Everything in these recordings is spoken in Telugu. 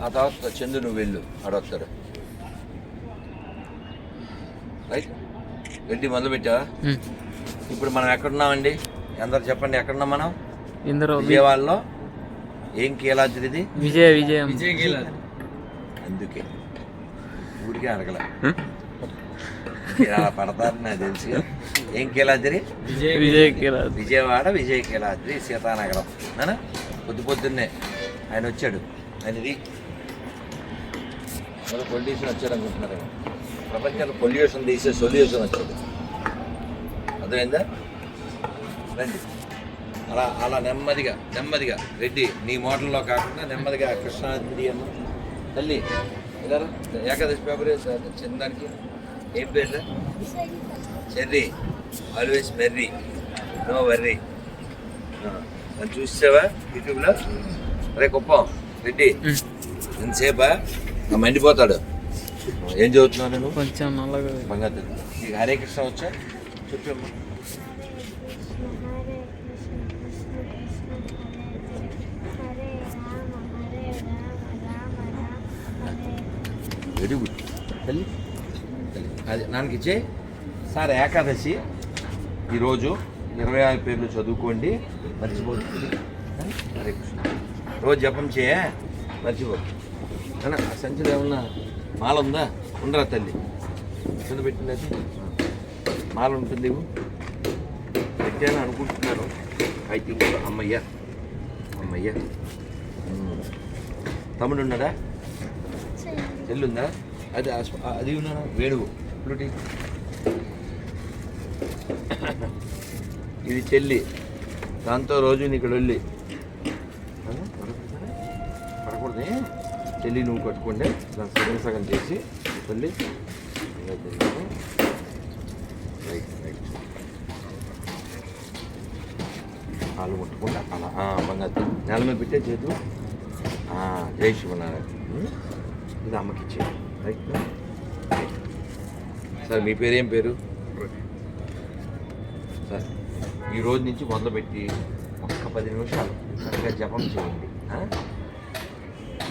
ఆ తర్వాత చందు నువ్వు వెళ్ళు. ఆడొస్తాడు రైట్. రెడ్డి మొదలు పెట్టావా ఉమ్. ఇప్పుడు మనం ఎక్కడున్నామండి? అందరు చెప్పండి ఎక్కడున్నాం మనం? ఇందరూ విజయవాడలో? ఏం కీలాద్రి ఇది? విజయ విజయం. అందుకే. ఊరికే అడగల. ఇలా పడతారని నాకు తెలుసు. ఏం కీలాద్రి? విజయ కిరాత్ విజయవాడ విజయ కీలాద్రి సీతానగరం. పొద్దు పొద్దున్నే ఆయన వచ్చాడు. ఆయనది మన పొల్యూషన్ వచ్చాడు అనుకుంటున్నారు ప్రపంచంలో పొల్యూషన్ తీసే సొల్యూషన్ వచ్చాడు. అర్థమైందా? రండి. అలా అలా నెమ్మదిగా నెమ్మదిగా. రెడ్డి నీ మోడల్లో కాకుండా నెమ్మదిగా కృష్ణాద్రి అమ్మ. తల్లి ఇలా. ఏకాదశి పేపర్ చందానికి? ఏం పేరు? Cherry. Always merry no worry చూసావా యూట్యూబ్లో? రే కుప్పం రెడ్డి ఎంతసేపా? మండిపోతాడు ఏం చదువుతున్నావు నేను కొంచెం నల్లగా బంగారు నీకు హరే కృష్ణ వచ్చా? చెప్పమ్మా వెరీ గుడ్ తల్లి అది నాన్నకి ఇచ్చే. సార్ ఏకాదశి. ఈరోజు ఇరవై ఆరు పేర్లు చదువుకోండి మర్చిపోతుంది హరే కృష్ణ. రోజు జపం చేయ మర్చిపో. అన్న ఆ సంచిలో ఏమన్నా మాల ఉందా? ఉండరా తల్లి? కింద పెట్టింది అది మాల ఉంటుంది పెట్టాను అనుకుంటున్నాను అయితే ఇంకో అమ్మయ్య. అమ్మయ్య. తమ్ముడు ఉన్నాడా? చెల్లుందా అది అది ఉన్నాడా వేణువు. ఇప్పుడు ఇది చెల్లి. దాంతో రోజు నీకు వెళ్ళి చెల్లి నువ్వు కట్టుకుంటే దాన్ని సగం సగం చేసి మళ్ళీ ఇలా రైట్ రైట్ కాళ్ళు ముట్టకుండా అలా బంగారు నెల మీద పెట్టే చేతు జై శివనారాయణ. ఇది అమ్మకి ఇచ్చే రైట్ సార్ మీ పేరు ఏం పేరు? సార్. ఈ రోజు నుంచి మొదలుపెట్టి ఒక్క పది నిమిషాలు చక్కగా జపం చేయండి.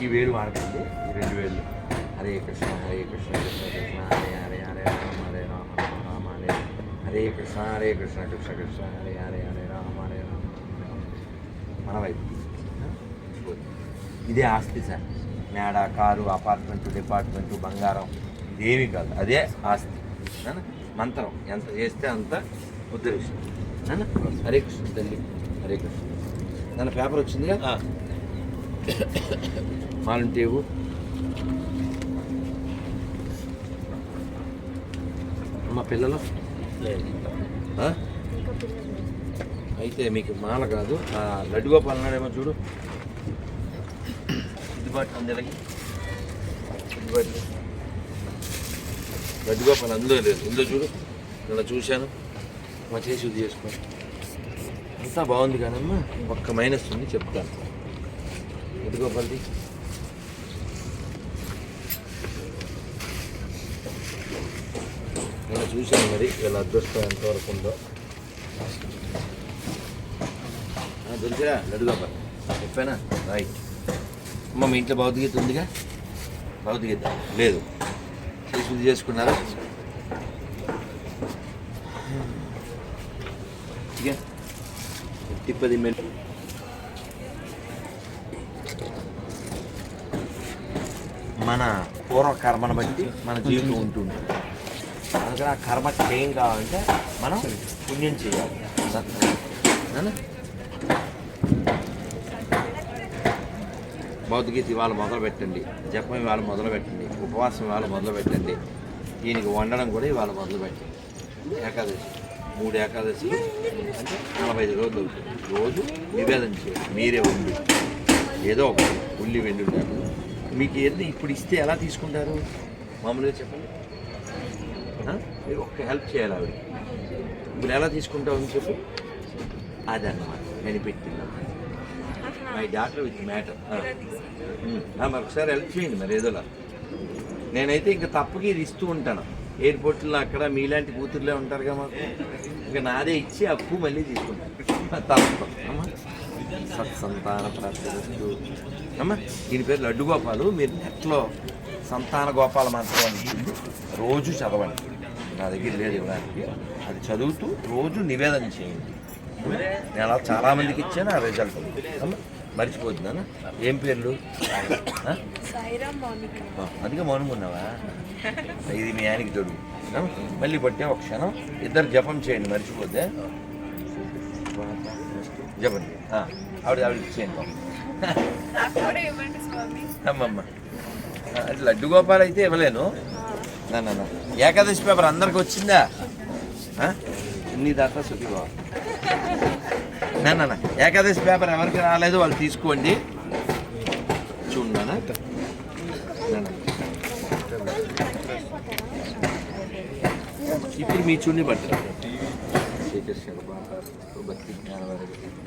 ఈ వేలు వాడకండి. ఈ రెండు వేలు. హరే కృష్ణ హరే కృష్ణ కృష్ణ కృష్ణ హరే హరే హరే రామ హరే రామ రామ రామ హరే హరే కృష్ణ హరే కృష్ణ కృష్ణ కృష్ణ హరే హరే హరే రామ హరే రామ మన వైపు. ఇదే ఆస్తి సార్. మేడ కారు అపార్ట్మెంట్ డిపార్ట్మెంట్ బంగారం. ఇదేమి కాదు. అదే ఆస్తి. మంత్రం. ఎంత చేస్తే అంత ఉద్ధరిస్తుంది. హరే కృష్ణ తల్లి. హరే కృష్ణ. దాని పేపర్ వచ్చిందిగా? మాలుంటేవు మా పిల్లలు? అయితే మీకు మాల కాదు. ఆ లడ్డు గోపాల్ నాడేమో చూడు. సిద్ధిపాటు అందరికి లడ్డు గోపాల్ అందులో లేదు. ఉందో చూడు. నిన్న చూశాను. మా చేసి ఇది చేసుకో. అంతా బాగుంది కానమ్మా ఒక్క మైనస్ ఉంది చెప్తాను. ఇదిగో బల్ది. నేను చూశాను మరి వీళ్ళ అదృష్టం ఎంతవరకు ఉందో. తెలిసిరా దొరికిరా చెప్పానా? రైట్ అమ్మ మీ ఇంట్లో భౌతికీత ఉందిగా? భౌతికీత? లేదు. చేసి శుద్ధి చేసుకున్నారా? ఇక తిప్పది మెల్లి మన పూర్వ కర్మను బట్టి మన జీవితం ఉంటుంది. అందుకని ఆ కర్మ ఏం కావాలంటే మనం పుణ్యం చేయాలి. నాన్న? ఇవాళ మొదలు పెట్టండి. జపం ఇవాళ మొదలు పెట్టండి. ఉపవాసం ఇవాళ మొదలు పెట్టండి. దీనికి వండడం కూడా ఇవాళ మొదలు పెట్టండి. ఏకాదశి. మూడు ఏకాదశి అంటే నలభై ఐదు రోజులు అవుతుంది. రోజు నివేదన చేయండి. మీరే ఉండి. ఏదో ఒక ఉల్లి వెండి ఉండాలి. మీకు ఏది ఇప్పుడు ఇస్తే ఎలా తీసుకుంటారు? మామూలుగా చెప్పండి. మీరు ఒక్క హెల్ప్ చేయాలి ఆవిడకి. ఇప్పుడు ఎలా తీసుకుంటామని అని చెప్పు. అదన్నమాట. నేను పెట్టింది. మై డాక్టర్ విత్ మ్యాటర్ మరి ఒకసారి హెల్ప్ చేయండి మరి ఏదోలా. నేనైతే ఇంకా తప్పకి ఇది ఇస్తూ ఉంటాను. ఎయిర్పోర్ట్లో అక్కడ మీలాంటి కూతుర్లే ఉంటారుగా మాకు. ఇంకా నాదే ఇచ్చి అప్పు మళ్ళీ తీసుకుంటాను. తప్ప. సత్సంతాన ప్రాప్తి అమ్మ దీని పేరు లడ్డు గోపాలు. మీరు నెట్లో సంతాన గోపాల మంత్రం అని ఉంటుంది. రోజు చదవండి. నా దగ్గర లేదు ఇవ్వడానికి. అది చదువుతూ రోజు నివేదన చేయండి. నేను అలా చాలామందికి ఇచ్చాను ఆ రిజల్ట్ మర్చిపోతున్నాను ఏం పేర్లు? అందుకే మౌనంగా ఉన్నావా? ఇది మీ ఆయనకి తోడు? మళ్ళీ పట్టే ఒక క్షణం. ఇద్దరు జపం చేయండి మర్చిపోతే జపండి ఆ, ఆవిడ ఆవిడ ఇచ్చేయండి అమ్మమ్మ. లడ్డు గోపాల్ అయితే ఇవ్వలేను. నా నా, నా. ఏకాదశి పేపర్ అందరికి వచ్చిందా? నీ దాకా సుఖిబాబు నా నా, నా. ఏకాదశి పేపర్ ఎవరికి రాలేదు వాళ్ళు తీసుకోండి. చూడనా ఇప్పుడు మీ చున్ని పట్టు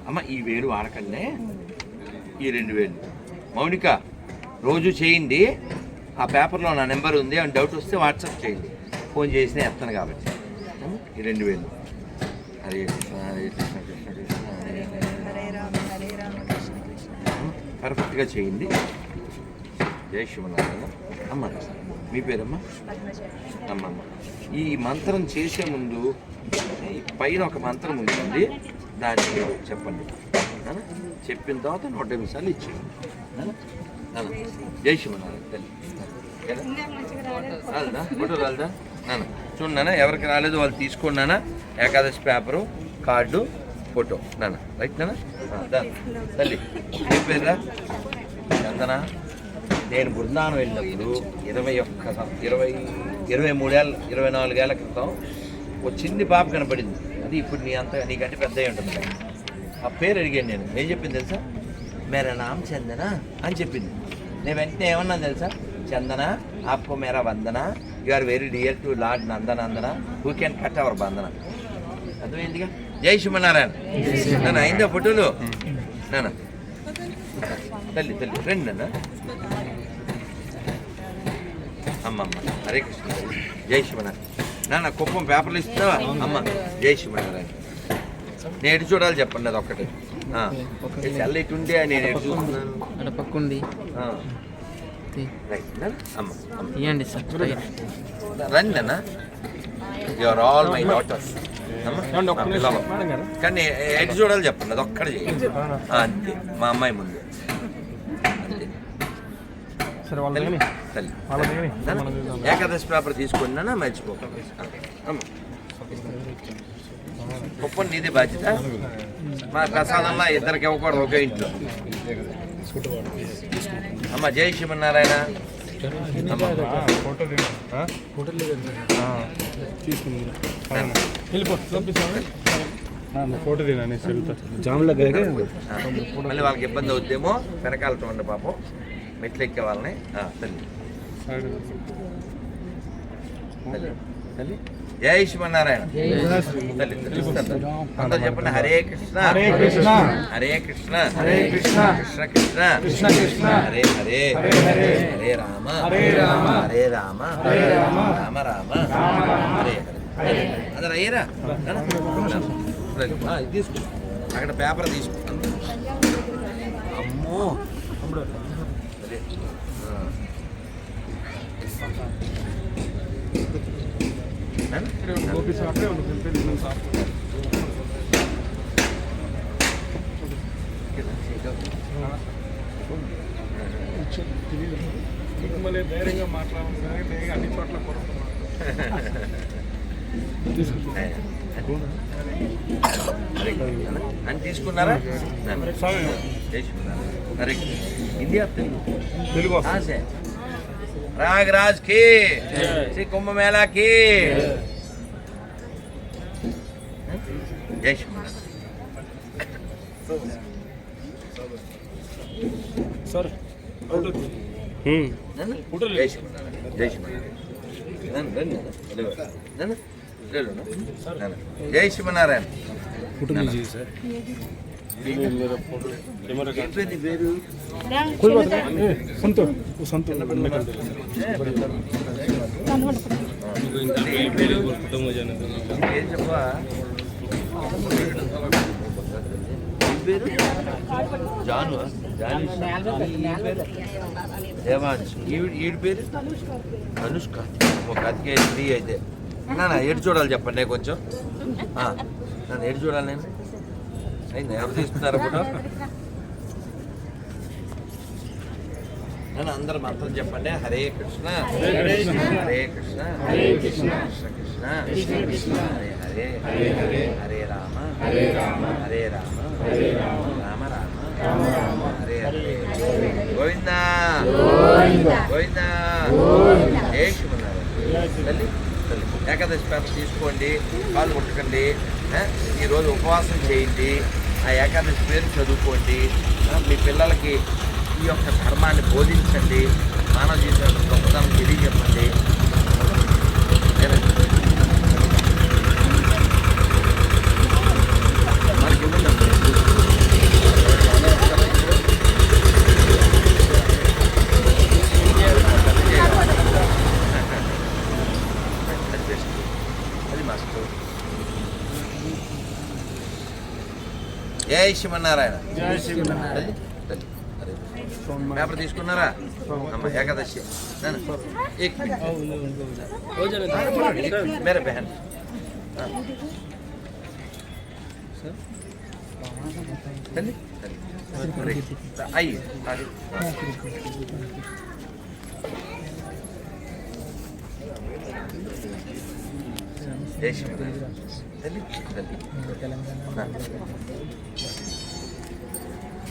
అమ్మ ఈ వేలు వాడకండి. ఈ రెండు వేలు. మౌనిక రోజు చేయండి ఆ పేపర్లో నా నెంబర్ ఉంది. అని డౌట్ వస్తే వాట్సాప్ చేయండి. ఫోన్ చేసినా ఎత్తాను కాబట్టి? ఈ రెండు వేలు. హరే కృష్ణ హరే కృష్ణ కృష్ణ కృష్ణ? పర్ఫెక్ట్గా చేయండి జై శివనారాయణ. అమ్మ మీ పేరమ్మా? అమ్మమ్మ. ఈ మంత్రం చేసే ముందు పైన ఒక మంత్రం ఉంటుంది. దాన్ని చెప్పండి. చెప్పిన తర్వాత నూట ఎనిమిది సార్లు ఇచ్చేయండి జై శివనారాయణ. తల్లి. కదా? రాలేదా? ఫోటో రాలేదా? నాన్న. ఎవరికి రాలేదు వాళ్ళు తీసుకోండి నాన్న. Ekadashi paper card photo. నాన్న. రైట్ నాన్న? దా. తల్లి. ఏం పేరురా? చందన. నేను బృందావనం వెళ్ళినప్పుడు ఇరవై ఒక్క ఇరవై ఇరవై మూడేళ్ళ ఇరవై నాలుగేళ్ళ క్రితం ఒక చిన్ని పాప కనపడింది. అది ఇప్పుడు నీ అంత నీకంటే పెద్ద ఉంటుంది. ఆ పేరు అడిగాను నేను. ఏం చెప్పింది తెలుసా? మేరా నామ్ చందన అని చెప్పింది. నేను వెంటనే ఏమన్నాను తెలుసా? చందన ఆప్కో మేరా వందన you are very dear to lord Nandanandana who can cut our బంధన అర్థమైందిగా? జై శివనారాయణ నన్ను అయిందా ఫోటోలు? నాన్న. తల్లి తల్లి రండి నాన్న. అమ్మమ్మ. హరే కృష్ణ. జై శివనారాయణ నాన్న కుప్పం పేపర్లు ఇస్తావా? అమ్మ జై శివనారాయణ. నేను ఎటు చూడాలి చెప్పండి అది ఒక్కటి. సెల్ ఇటు ఉంటే నేను ఎటు చూస్తున్నాను? పక్కుంది ఆ. తీ. రైట్ నాన్న అమ్మ అమ్మ. తీయండి సార్. రండి అన్న you are all my daughters కానీ ఎటు చూడాలి చెప్పండి అది ఒక్కడ చేయండి ఆ, అంతే. మా అమ్మాయి ముందు. సరే వాళ్ళ తల్లి ఏకాదశి పేపర్ తీసుకున్నానా మర్చిపోకండి అమ్మ. కుప్పం నీదే బాధ్యత? మా ప్రసాదంలో ఇద్దరికి ఇవ్వకూడదు ఒకే ఇంట్లో. అమ్మ జై శివనారాయణ ఫోటో దిగు ఫోటో తీసుకుంది వెళ్ళిపో పంపిస్తాను ఫోటో దిగా నేను చెబుతా జామ్లో గదిగా ఆ, మళ్ళీ వాళ్ళకి ఇబ్బంది అవుద్దేమో వెనకాల చూడండి పాపం. మెట్లు ఎక్కే వాళ్ళని తల్లి. తల్లి. తల్లి. జై శివనారాయణ తల్లి. అందరూ చెప్పండి హరే కృష్ణ. హరే కృష్ణ. హరే కృష్ణ. హరే కృష్ణ. కృష్ణ కృష్ణ. కృష్ణ కృష్ణ. హరే హరే. హరే రామ. హరే రామ. హరే రామ. హరే రామ. రామ రామ. హరే హరే. అందరు అయ్యారా? తీసుకో అక్కడ పేపర్ తీసుకుంటాను అమ్మో. అదే. ఆ. నాన్న? గోపి సాఫ్ట్వేర్ ಒಂದು ಸ್ವಲ್ಪ ಇನ್ನೊಂದು ಸಾಫ್ಟ್ವೇರ್ మళ్ళీ ధైర్యంగా తీసుకున్నారా తీసుకున్నారా అరే హిందీ తెలుగు. తెలుగు సార్. रागराज की श्री कुंभ मेला की जय सर हम्म जय जय जय श्री नारायण శ్రీమన్నారాయణ ఫోటో लीजिए सर कैमरा ఏం పేరు నీ పేరు कोई बात नहीं संतो वो संतो ఏం పేరు खत्म हो जाने दो ఏం చెప్పా ఏం పేరు జాను జాను దేవాంశ్ ఈవిడ ఈవిడ పేరు అనుష్క ఒక అతికే స్త్రీ అయితే నాన్న ఎటు చూడాలి చెప్పండి కొంచెం ఆ, నన్ను ఎటు చూడాలి నేను అయిందా? ఎవరు తీసుకున్నారు కూడా నన్ను అందరు మంత్రం చెప్పండి. హరే కృష్ణ. హరే కృష్ణ. హరే కృష్ణ. కృష్ణ. కృష్ణ కృష్ణ. హరే హరే. హరే హరే. హరే రామ. హరే రామ. హరే రామ. హరే రామ. రామ రామ. హరే హరే. గోవిందా. గోవిందా. తల్లి తల్లి. ఏకాదశి పేపర్ తీసుకోండి కాలు కొట్టకండి ఈరోజు ఉపవాసం చేయండి. ఆ ఏకాదశి పేరు చదువుకోండి. మీ పిల్లలకి ఈ యొక్క ధర్మాన్ని బోధించండి. మానవ జీవితం గొప్పతనం తెలియజెప్పండి. అది మాస్టర్ జై శివనారాయణ పేపర్ తీసుకున్నారా? అమ్మ ఏకాదశి. మేర బెహన్. అయ్యి జై శివనారాయణ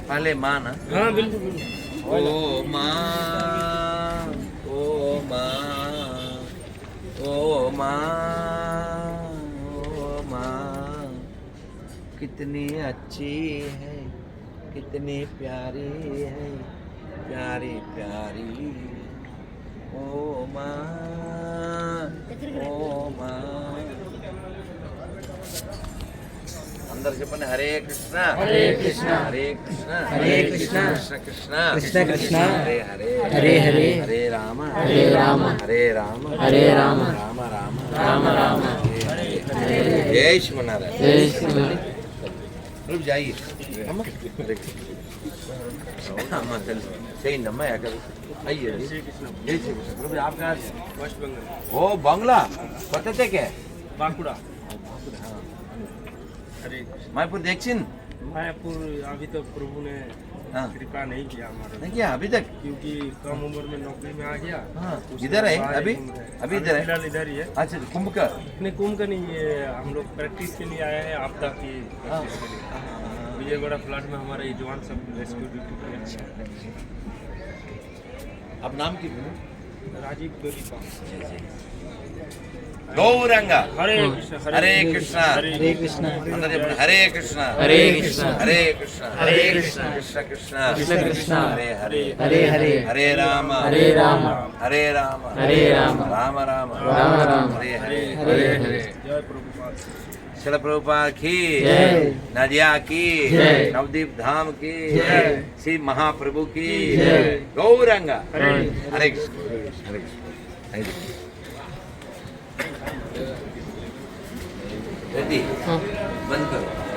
पहले माँ ना? हाँ बिल्कुल बिल्कुल। ओ माँ ओ माँ ओ माँ ओ माँ। कितनी अच्छी है कितनी प्यारी है प्यारी प्यारी। ओ माँ ओ माँ। అందరు చెప్పండి హరే కృష్ణ హరే కృష్ణ హరే కృష్ణ హరే కృష్ణ కృష్ణ కృష్ణ కృష్ణ కృష్ణ హరే హరే హరే హరే హరే రామ హరే రామ హరే రామ హరే రామ రామ రామ రామ రామ హరే హరే జై శ్రీమన్నారాయణ జై శ్రీమన్ रुक जाइए अम्मा देखिए अम्मा चल सही नम्मा या कर आइए जय श्री कृष्ण प्रभु आप कहाँ से वेस्ट बंगाल ओ बांग्ला पता थे क्या बांकुड़ा हरे मायपुर देखिन मायापुर अभी तक प्रभु ने हाँ। कृपा नहीं किया हमारे नहीं किया अभी तक? क्योंकि कम उम्र में नौकरी में आ गया। हाँ इधर है अभी? हैं। अभी इधर है? इधर ही है। अच्छा कुंभ का नहीं कुंभ का नहीं ये हम लोग प्रैक्टिस के लिए आए हैं आपदा की हाँ। विजयवाड़ा फ्लड में हमारे जवान सब रेस्क्यू ड्यूटी पे हैं। अब नाम की గౌరంగా hmm. హరే కృష్ణ హరే కృష్ణ. హరే కృష్ణ. హరే కృష్ణ. హరే కృష్ణ. హరే కృష్ణ. హరే కృష్ణ. కృష్ణ. కృష్ణ. కృష్ణ కృష్ణ. హరే హరే. హరే హరే. హరే రామ. హరే రామ. హరే రామ. హరే రామ. రామ రామ. రామ రామ. హరే హరే. హరే హరే. జయ ప్రభుపాద शिल प्रभुपाद की। नदिया की। नवदीप धाम की। श्री महाप्रभु की। Gauranga. Hare Hare. Krishna. Hare Krishna. Thank you. Ready बंद करो।